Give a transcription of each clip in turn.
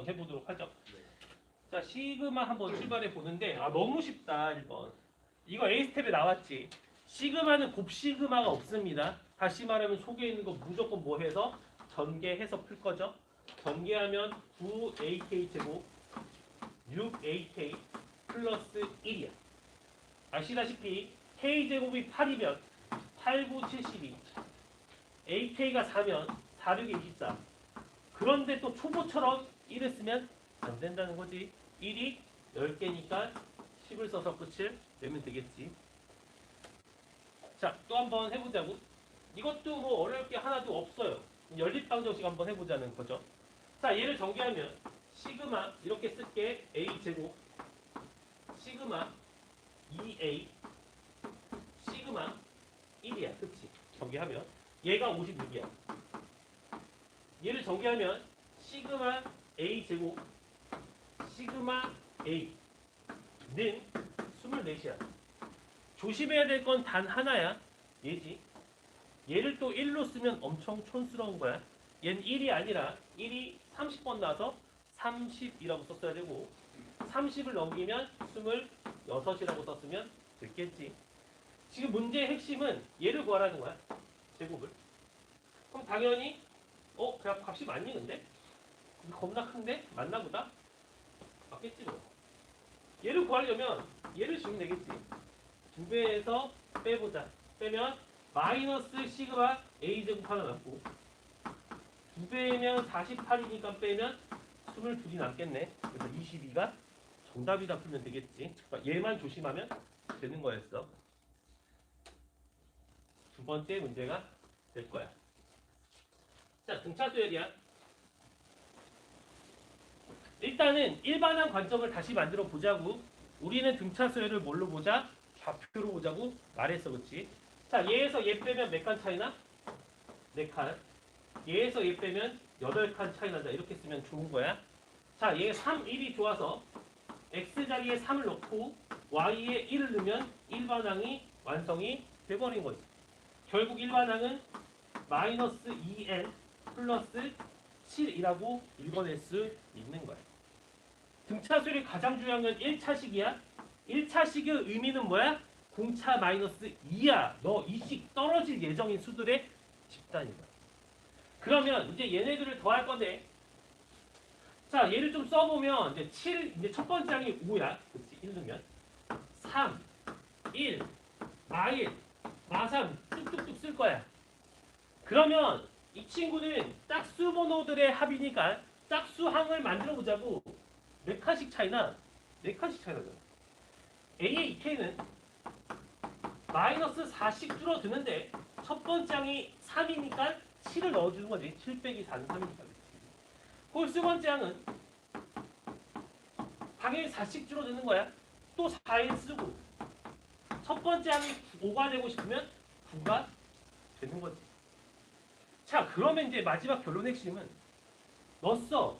해보도록 하죠. 자, 시그마 한번 출발해 보는데 아 너무 쉽다 1번. 이거 A 스텝에 나왔지. 시그마는 곱시그마가 없습니다. 다시 말하면 속에 있는 거 무조건 뭐 해서 전개해서 풀 거죠. 전개하면 9AK 제곱 6AK 플러스 1이야. 아시다시피 K 제곱이 8이면 8, 9, 72. AK가 4면 4, 6, 24. 그런데 또 초보처럼 1을 쓰면 안 된다는 거지. 1이 10개니까 10을 써서 끝을 내면 되겠지. 자, 또 한번 해보자고. 이것도 뭐 어려울 게 하나도 없어요. 연립방정식 한번 해보자는 거죠. 자, 얘를 전개하면 시그마 이렇게 쓸게 a 제곱 시그마 2a 시그마 1이야. 그치? 전개하면 얘가 56이야. 얘를 전개하면 시그마 a 제곱 시그마 a는 24이야. 조심해야 될 건 단 하나야. 얘지. 얘를 또 1로 쓰면 엄청 촌스러운 거야. 얘는 1이 아니라 1이 30번 나와서 30이라고 썼어야 되고 30을 넘기면 26이라고 썼으면 됐겠지. 지금 문제의 핵심은 얘를 구하라는 거야. 제곱을. 그럼 당연히 어? 그냥 값이 많니 근데? 겁나 큰데? 맞나 보다? 맞겠지 뭐. 얘를 구하려면 얘를 주면 되겠지. 두 배에서 빼보자. 빼면 마이너스 시그마 a 제곱 하나 남고 두 배면 48이니까 빼면 22이 남겠네. 그래서 22가 정답이다 풀면 되겠지. 그러니까 얘만 조심하면 되는 거였어. 두 번째 문제가 될 거야. 자, 등차 수열이야. 일단은 일반한 관점을 다시 만들어 보자고. 우리는 등차 수열을 뭘로 보자? 좌표로 보자고 말했어, 그렇지? 자, 얘에서 얘 빼면 몇 칸 차이나? 네 칸. 얘에서 얘 빼면 여덟 칸 차이 나자. 이렇게 쓰면 좋은 거야. 자, 얘 3, 1이 좋아서 x 자리에 3을 넣고 y에 1을 넣으면 일반항이 완성이 돼버린 거지. 결국 일반항은 마이너스 2n 플러스 7이라고 읽어낼 수 있는 거야. 등차수열이 가장 중요한 건 1차식이야. 1차식의 의미는 뭐야? 공차 마이너스 2야. 너 이식 떨어질 예정인 수들의 집단이다. 그러면 이제 얘네들을 더할 건데 자 얘를 좀 써보면 이제 7 이제 첫 번째 항이 5야. 그렇지 1 넣으면 3 1 마일 마삼 뚝뚝뚝 쓸 거야. 그러면 이 친구는 짝수 번호들의 합이니까 짝수 항을 만들어 보자고 몇 칸씩 차이나? 네 칸씩 차이 나잖아. A의 2K는 마이너스 4씩 줄어드는데 첫 번째 항이 3이니까 7을 넣어주는 거지. 7 빼기 4는 3이니까. 그리고 두 번째 항은 당연히 4씩 줄어드는 거야. 또 4일 쓰고 첫 번째 항이 5가 되고 싶으면 9가 되는 거지. 자, 그러면 이제 마지막 결론 핵심은 넣었어.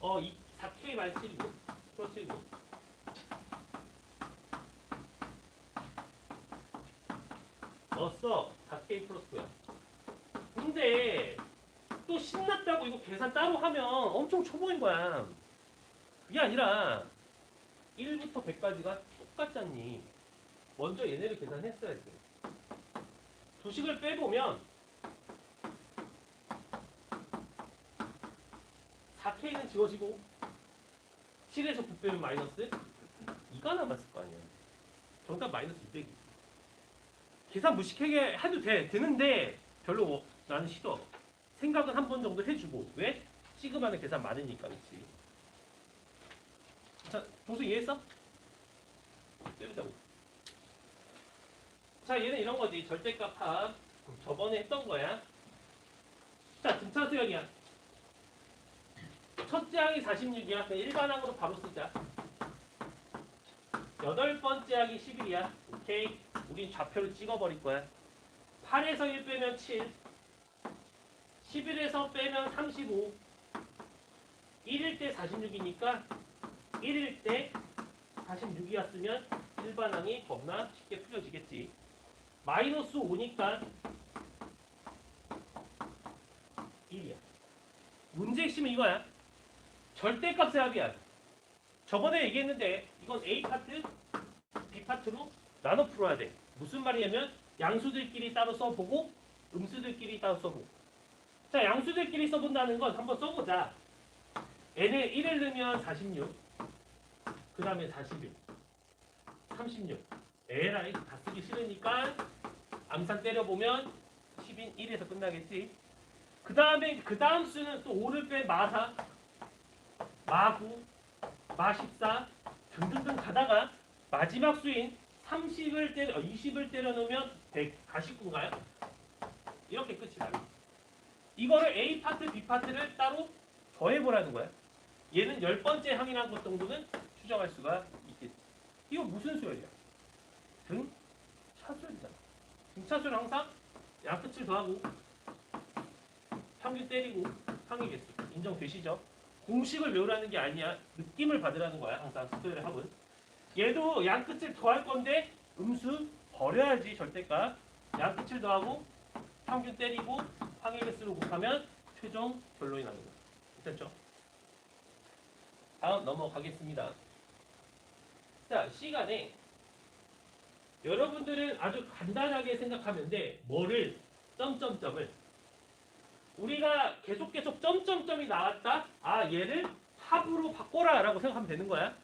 어, 이 4K 말 7이고, 플러스 7이고. 넣었어. 4K 플러스 9야. 근데 또 신났다고 이거 계산 따로 하면 엄청 초보인 거야. 그게 아니라 1부터 100까지가 똑같잖니. 먼저 얘네를 계산했어야지. 두식을 빼보면 4K는 지워지고 7에서 9 빼면 마이너스 2가 남았을 거 아니야. 정답 마이너스 200이. 계산 무식하게 해도 돼. 되는데 별로 뭐 나는 싫어. 생각은 한 번 정도 해주고. 왜? 시그마는 계산 많으니까, 그렇지. 자, 동수 이해했어? 때리자고. 자, 얘는 이런 거지. 절대값 합. 저번에 했던 거야. 자, 등차 수열이야. 첫째 항이 46이야. 그냥 일반항으로 바로 쓰자. 여덟 번째 항이 11이야. 오케이. 우린 좌표를 찍어버릴 거야. 8에서 1 빼면 7. 11에서 빼면 35. 1일 때 46이니까 1일 때 46이었으면 일반항이 겁나 쉽게 풀려지겠지. 마이너스 5니까 문제 핵심은 이거야. 절대값의 합이야. 저번에 얘기했는데 이건 A 파트, B 파트로 나눠 풀어야 돼. 무슨 말이냐면 양수들끼리 따로 써보고 음수들끼리 따로 써보고. 자, 양수들끼리 써본다는 건 한번 써보자. n에 1을 넣으면 46. 그 다음에 41. 36. 에라이 다 쓰기 싫으니까 암산 때려보면 10인 1에서 끝나겠지. 그 다음에 그 다음 수는 또 5를 뺀 마사, 마구, 마14 등등등 가다가 마지막 수인 30을 때려, 어, 20을 때려 넣으면 100, 49인가요? 이렇게 끝이 나요. 이거를 A 파트, B 파트를 따로 더해보라는 거야. 얘는 열 번째 항이라는 것 정도는 추정할 수가 있겠지. 이거 무슨 수열이야? 등 차수열이잖아. 등 차수열 항상 양끝을 더하고 평균 때리고 개수 인정되시죠? 공식을 외우라는 게 아니야. 느낌을 받으라는 거야. 항상 수열의 합은. 얘도 양끝을 더할 건데 음수 버려야지 절대값. 양끝을 더하고 평균 때리고 항의 개수로 곱하면 최종 결론이 나는 거야. 됐죠? 다음 넘어가겠습니다. 자, 시간에 여러분들은 아주 간단하게 생각하면 돼. 뭐를 점점점을 우리가 계속 계속 점점점이 나왔다. 아, 얘를 합으로 바꿔라 라고 생각하면 되는 거야.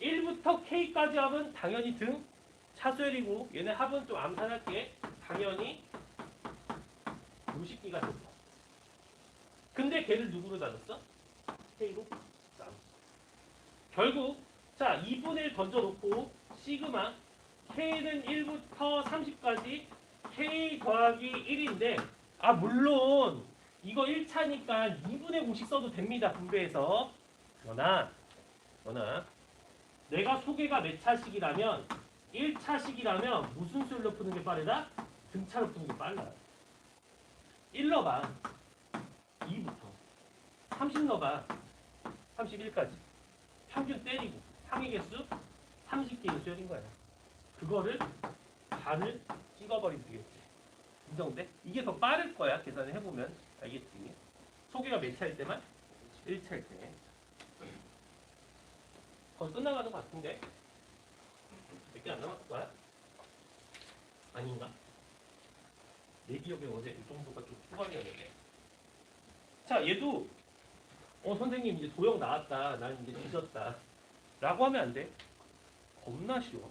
1부터 K까지 합은 당연히 등 차수열이고 얘네 합은 좀 암산할게. 당연히 무식기가 됐어. 근데 걔를 누구로 나눴어? K로 나눴어. 결국 자 2분의 1 던져놓고 시그마 K는 1부터 30까지 K 더하기 1인데 아 물론 이거 1차니까 2분의 공식 써도 됩니다 분배해서. 그러나 그러나 내가 소개가 몇 차식이라면 1차식이라면 무슨 수열로 푸는 게 빠르다? 등차로 푸는 게 빨라 1 넣어봐. 2부터. 30 넣어봐. 31까지. 평균 때리고. 항의 개수? 30개의 수열인 거야. 그거를 반을 찍어버리면 되겠지 인정돼? 이게 더 빠를 거야 계산을 해보면 알겠지? 소개가 몇 차일 때만? 1차일 때 거의 끝나가는 것 같은데 몇 개 안 남았을 거야? 아닌가? 내 기억에 어제 이 정도가 좀 초반이었는데 자 얘도 어 선생님 이제 도형 나왔다 난 이제 뒤졌다 라고 하면 안돼 겁나 쉬워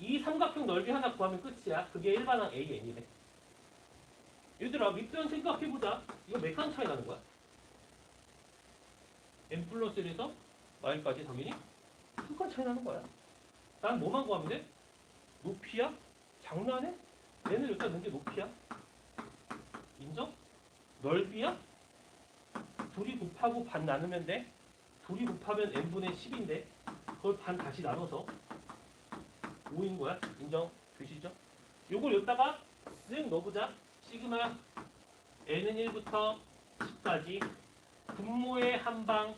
이 삼각형 넓이 하나 구하면 끝이야 그게 일반항 AN이래 얘들아 밑변 생각해보자 이거 몇 칸 차이 나는 거야? n 플러스 1에서 y까지 당연히 한칸 차이 나는 거야 난 뭐만 구하면 돼? 높이야? 장난해? 얘는 넣은 게 높이야? 인정? 넓이야? 둘이 곱하고 반 나누면 돼? 둘이 곱하면 n분의 10인데 그걸 반 다시 나눠서 5인 거야? 인정? 되시죠? 요걸 여기다가 쓱 넣어보자. 시그마 n은 1부터 10까지. 분모의 한 방.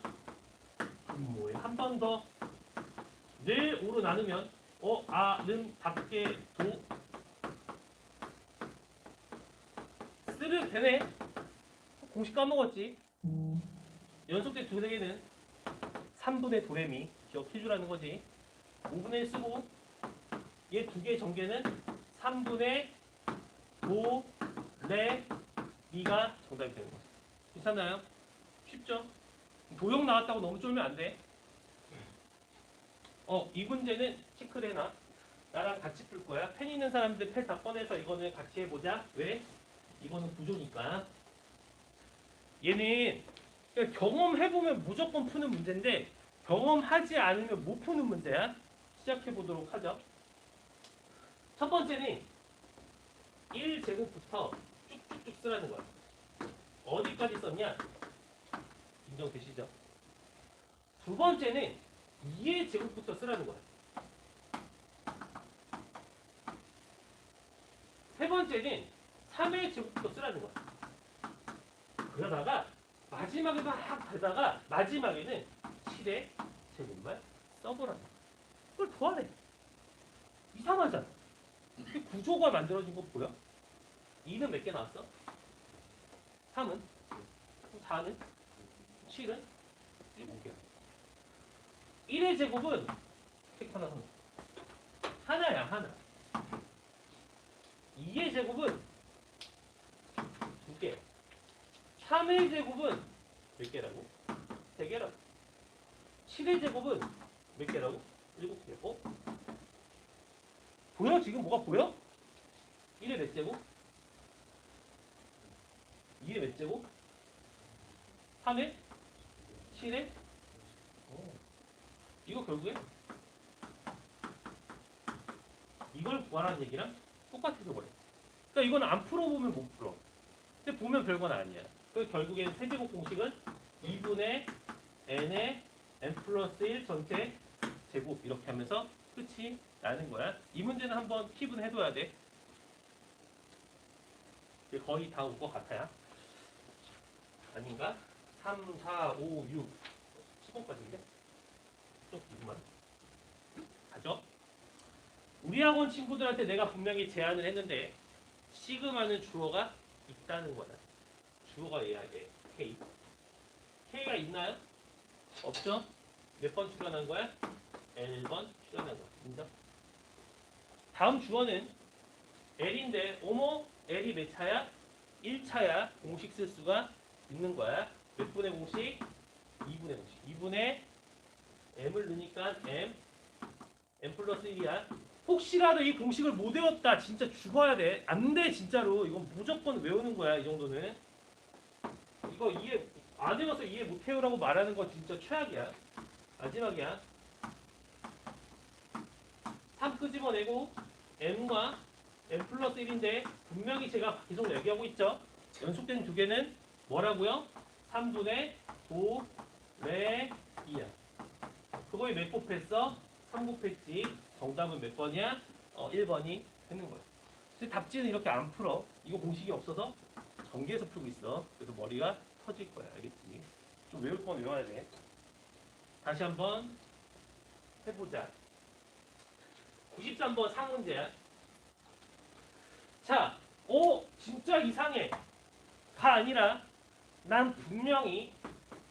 분모의 한 번 더. 늘 5로 나누면 어, 아, 는, 밖에, 도. 쓰르 되네 공식 까먹었지? 연속된 두 개는 3분의 도레미. 기억해주라는 거지. 5분의 1 쓰고 얘 두 개의 전개는 3분의 도, 레, 미가 정답이 되는 거죠 괜찮나요? 쉽죠? 도형 나왔다고 너무 쫄면 안 돼. 어, 이 문제는 체크를 해놔. 나랑 같이 풀 거야. 펜 있는 사람들 펜 다 꺼내서 이거는 같이 해보자. 왜? 이거는 구조니까. 얘는 그냥 경험해보면 무조건 푸는 문제인데 경험하지 않으면 못 푸는 문제야. 시작해보도록 하죠. 첫 번째는 1제곱부터 쭉쭉쭉 쓰라는 거야. 어디까지 썼냐? 인정되시죠? 두 번째는 2의 제곱부터 쓰라는 거야. 세 번째는 3의 제곱부터 쓰라는 거야. 그러다가 마지막에 막 되다가 마지막에는 7의 제곱만 써보라는 거야. 그걸 더하래. 이상하잖아. 그 구조가 만들어진 거 보여? 2는 몇 개 나왔어? 3은? 4는 7은 7개 1의 제곱은 책 하나 하나 하나야 하나 2의 제곱은 두 개. 3의 제곱은 몇 개라고? 세 개라고. 7의 제곱은 몇 개라고? 일곱 개. 어? 보여? 지금 뭐가 보여? 1의 몇 제곱? 2의 몇 제곱? 3의? 7의? 어. 이거 결국에 이걸 구하라는 얘기랑 똑같아서 그래. 그러니까 이건 안 풀어보면 못 풀어. 근데 보면 별건 아니야. 그 결국엔 세제곱 공식은 2분의 n의 n 플러스 1 전체 제곱 이렇게 하면서 끝이 나는 거야. 이 문제는 한번 킵은 해둬야 돼. 거의 다 올 것 같아요. 아닌가? 3, 4, 5, 6, 15까지인데? 좀 기구만. 가죠? 우리 학원 친구들한테 내가 분명히 제안을 했는데 시그마는 주어가 있다는 거야. 주어가 얘야, 얘. K. K가 있나요? 없죠? 몇 번 출연한 거야? L번 출연한 거야. 인정? 다음 주어는 L인데, 어머, L이 몇 차야? 1차야. 공식 쓸 수가 있는 거야. 몇 분의 공식? 2분의 공식. 2분의 M을 넣으니까 M, M 플러스 1이야. 혹시라도 이 공식을 못 외웠다 진짜 죽어야 돼. 안 돼 진짜로. 이건 무조건 외우는 거야 이 정도는. 이거 이해 안 외워서 이해 못 해요라고 말하는 거 진짜 최악이야. 마지막이야. 3 끄집어내고 m과 m 플러스 1인데 분명히 제가 계속 얘기하고 있죠. 연속된 두 개는 뭐라고요? 3분의 5, 레, 2야. 그거에 몇 곱했어? 3 곱했지. 정답은 몇 번이야? 어, 1번이 되는 거야. 근데 답지는 이렇게 안 풀어. 이거 공식이 없어서 전개해서 풀고 있어. 그래서 머리가 터질 거야. 알겠지? 좀 외울 건 외워야 돼. 다시 한번 해보자. 93번 상문제야. 자, 오, 진짜 이상해. 가 아니라 난 분명히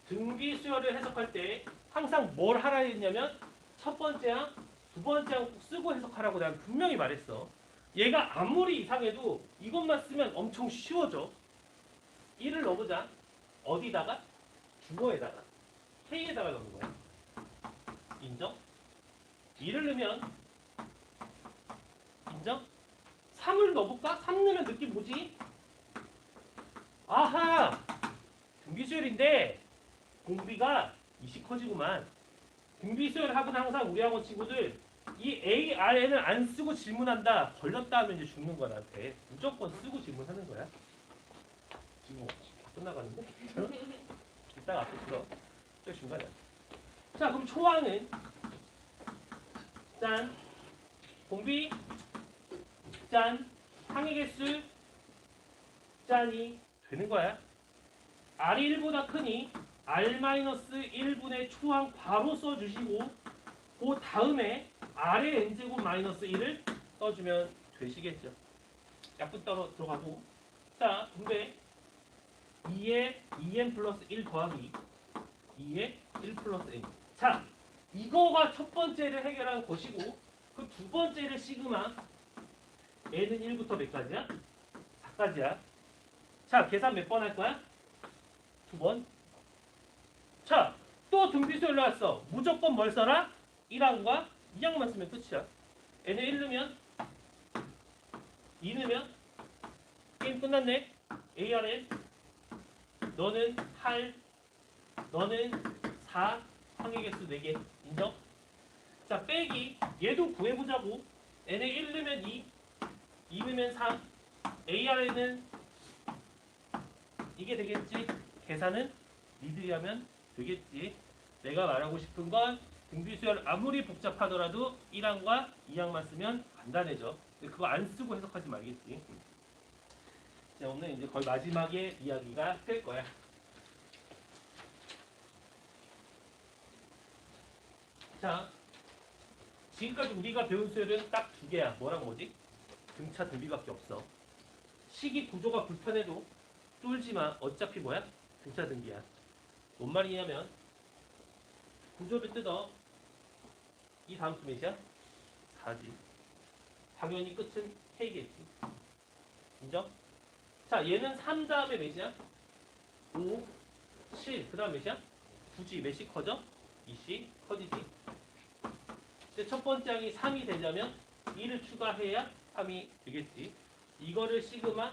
등비 수열을 해석할 때 항상 뭘 하라 했냐면 첫 번째랑 두 번째랑 꼭 쓰고 해석하라고 난 분명히 말했어. 얘가 아무리 이상해도 이것만 쓰면 엄청 쉬워져. 1을 넣어보자. 어디다가? 주어에다가. K에다가 넣는 거야. 인정? 2를 넣으면 인정? 3을 넣어볼까? 3 넣으면 느낌 뭐지? 아하! 등비수열인데 공비가 이시 커지구만. 등비수열 학은 항상 우리 학원 친구들 이 A, R, N을 안 쓰고 질문한다. 걸렸다 하면 이제 죽는 거야 나한테. 무조건 쓰고 질문하는 거야. 지금 다 끝나가는데? 이따가 앞에 들어. 저 중간이야. 자 그럼 초항은 짠 공비 짠 항의 개수 짠이 되는 거야. R이 1보다 크니 R-1분의 초항 바로 써주시고 그 다음에 R의 N제곱 마이너스 1을 써주면 되시겠죠. 약분 따로 들어가고 자 근데 2에 2n 플러스 1 더하기 2에 1 플러스 n 자 이거가 첫 번째를 해결한 것이고 그 두 번째를 시그마 n은 1부터 몇 가지야? 4까지야 자 계산 몇 번 할 거야? 두 번. 자, 또 등비수 올라왔어. 무조건 뭘 써라? 1항과 2항만 쓰면 끝이야. n에 1 넣으면 2 넣으면 게임 끝났네. ARN 너는 8 너는 4 항의 개수 4개 인정? 자 빼기 얘도 구해보자고 n에 1 넣으면 2 2 넣으면 3 ARN은 이게 되겠지? 계산은 니들이 하면 되겠지. 내가 말하고 싶은 건 등비수열 아무리 복잡하더라도 1항과 2항만 쓰면 간단해져. 근데 그거 안 쓰고 해석하지 말겠지. 자, 오늘 이제 거의 마지막에 이야기가 될 거야. 자, 지금까지 우리가 배운 수열은 딱 두 개야. 뭐랑 뭐지? 등차 등비밖에 없어. 식이 구조가 불편해도 마. 어차피 뭐야? 등차 등기야. 뭔 말이냐면 구조를 뜯어 이 다음 수 몇이야? 4지. 당연히 끝은 K겠지. 인정? 자, 얘는 3 다음에 몇이야? 5, 7, 그 다음 몇이야? 9지. 몇씩 커져? 2씩 커지지. 이제 첫 번째 항이 3이 되려면 2를 추가해야 3이 되겠지. 이거를 시그마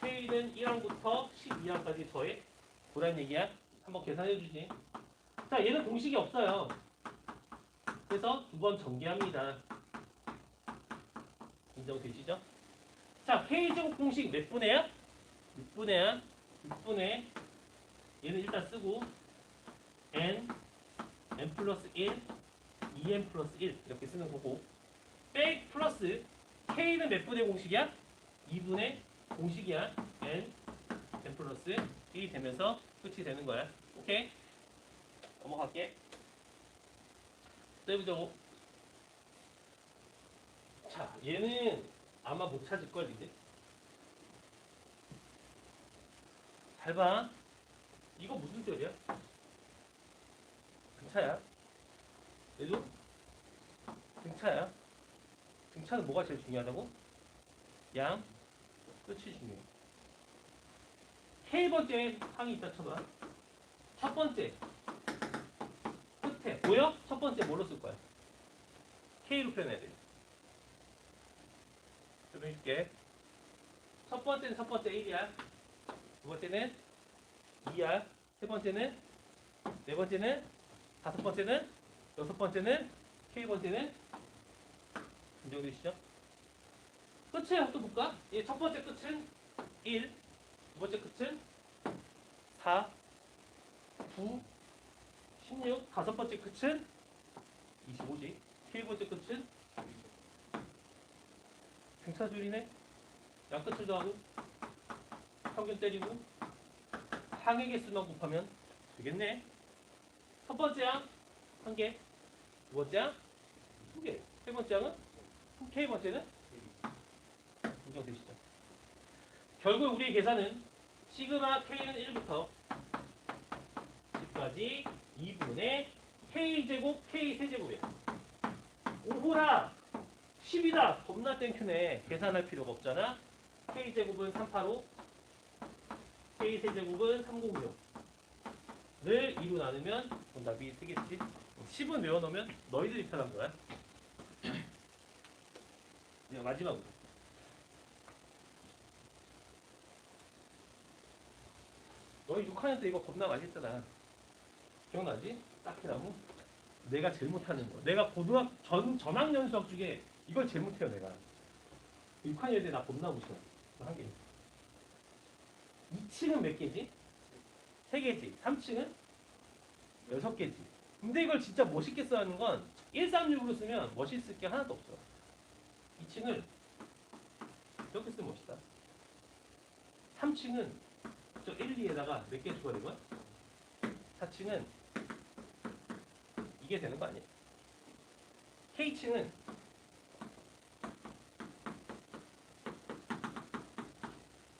K는 1항부터 12항까지 더해 보란 얘기야. 한번 계산해 주지. 자, 얘는 공식이 없어요. 그래서 두 번 전개합니다. 인정되시죠? 자, K제곱 공식 몇 분의야? 6분의야. 6분의 얘는 일단 쓰고 n n 플러스 1 2n 플러스 1 이렇게 쓰는 거고 백 플러스 k는 몇 분의 공식이야? 2분의 공식이야. N n 플러스 1이 되면서 끝이 되는 거야. 오케이? 넘어갈게. 또 해보자고 자 얘는 아마 못 찾을걸 이제. 잘 봐. 이거 무슨 소리야? 등차야. 얘도 등차야 등차는 뭐가 제일 중요하다고? 양. 끝이 중요해. K번째 항이 있다 쳐봐 첫 번째. 끝에. 보여? 첫 번째 뭘로 쓸 거야? K로 표현해야 돼. 좀 해줄게. 첫 번째는 첫 번째 1이야. 두 번째는 2야. 세 번째는 네 번째는 다섯 번째는 여섯 번째는 K 번째는 인정되시죠? 또 볼까? 예, 첫 번째 끝은 1, 두 번째 끝은 4, 9, 16, 다섯 번째 끝은 25지. K 번째 끝은 등차줄이네. 양끝을 더하고 평균 때리고 항의 개수만 곱하면 되겠네. 첫 번째 항, 한 개. 두 번째 항, 두 개. 세 번째 항은, K 번째는? 인정되시죠? 결국 우리의 계산은 시그마 K는 1부터 10까지 2분의 K제곱 K 세제곱이야. 오호라! 10이다! 겁나 땡큐네. 계산할 필요가 없잖아. K제곱은 385, K 세제곱은 306. 를 2로 나누면 정답이 쓰겠지. 10은 외워놓으면 너희들이 편한 거야. 이제 마지막으로. 너희 6학년 때 이거 겁나 많이 했잖아. 기억나지? 딱히나무? 내가 제일 못하는 거. 내가 고등학 전 전학년 수학 중에 이걸 제일 못해요 내가. 6학년 때 나 겁나 무서워. 한 개. 2층은 몇 개지? 3개지. 3층은 6개지. 근데 이걸 진짜 멋있게 써야 하는 건 136으로 쓰면 멋있을 게 하나도 없어. 2층을 이렇게 쓰면 멋있다. 3층은 저 1, 2에다가 몇 개 추가된 거야? 4층은 이게 되는 거 아니야? K층은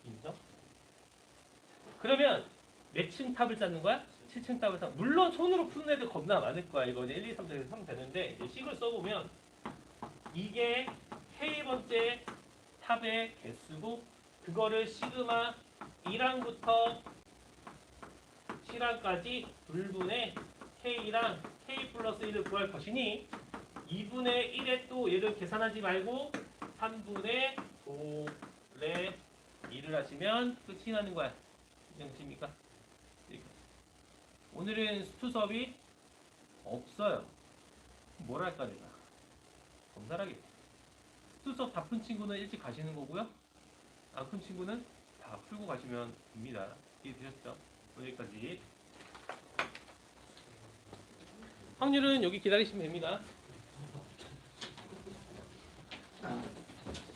인정? 그러면 몇 층 탑을 쌓는 거야? 7층 탑을 쌓 물론 손으로 푸는 애들 겁나 많을 거야. 이제 1, 2, 3, 4, 3 되는데 이제 식을 써보면 이게 K번째 탑의 개수고 그거를 시그마 1항부터 7항까지 불분의 K랑 K 플러스 1을 구할 것이니 2분의 1에 또 얘를 계산하지 말고 3분의 5의 1을 하시면 끝이 나는 거야. 이정십니까? 오늘은 수투 수업이 없어요. 뭘 할까 내가? 검사하겠다. 수업 다 푼 친구는 일찍 가시는 거고요. 안 푼 친구는 다 풀고 가시면 됩니다. 이해되셨죠? 여기까지. 확률은 여기 기다리시면 됩니다.